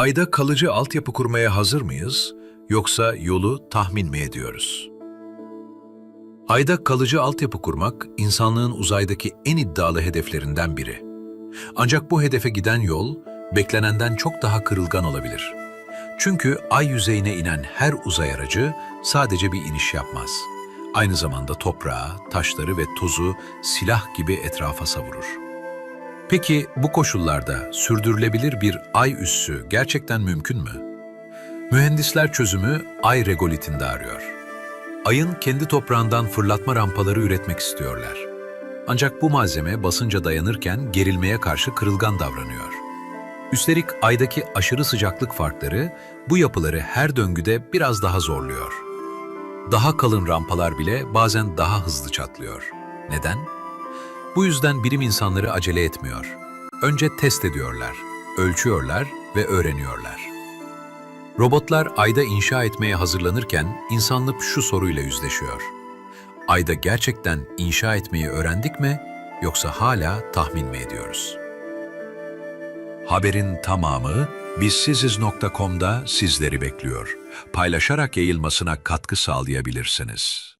Ayda kalıcı altyapı kurmaya hazır mıyız yoksa yolu tahmin mi ediyoruz? Ayda kalıcı altyapı kurmak insanlığın uzaydaki en iddialı hedeflerinden biri. Ancak bu hedefe giden yol beklenenden çok daha kırılgan olabilir. Çünkü ay yüzeyine inen her uzay aracı sadece bir iniş yapmaz. Aynı zamanda toprağı, taşları ve tozu silah gibi etrafa savurur. Peki bu koşullarda sürdürülebilir bir ay üssü gerçekten mümkün mü? Mühendisler çözümü ay regolitinde arıyor. Ayın kendi toprağından fırlatma rampaları üretmek istiyorlar. Ancak bu malzeme basınca dayanırken gerilmeye karşı kırılgan davranıyor. Üstelik aydaki aşırı sıcaklık farkları bu yapıları her döngüde biraz daha zorluyor. Daha kalın rampalar bile bazen daha hızlı çatlıyor. Neden? Bu yüzden bilim insanları acele etmiyor. Önce test ediyorlar, ölçüyorlar ve öğreniyorlar. Robotlar ayda inşa etmeye hazırlanırken insanlık şu soruyla yüzleşiyor. Ayda gerçekten inşa etmeyi öğrendik mi yoksa hala tahmin mi ediyoruz? Haberin tamamı bizsiziz.com'da sizleri bekliyor. Paylaşarak yayılmasına katkı sağlayabilirsiniz.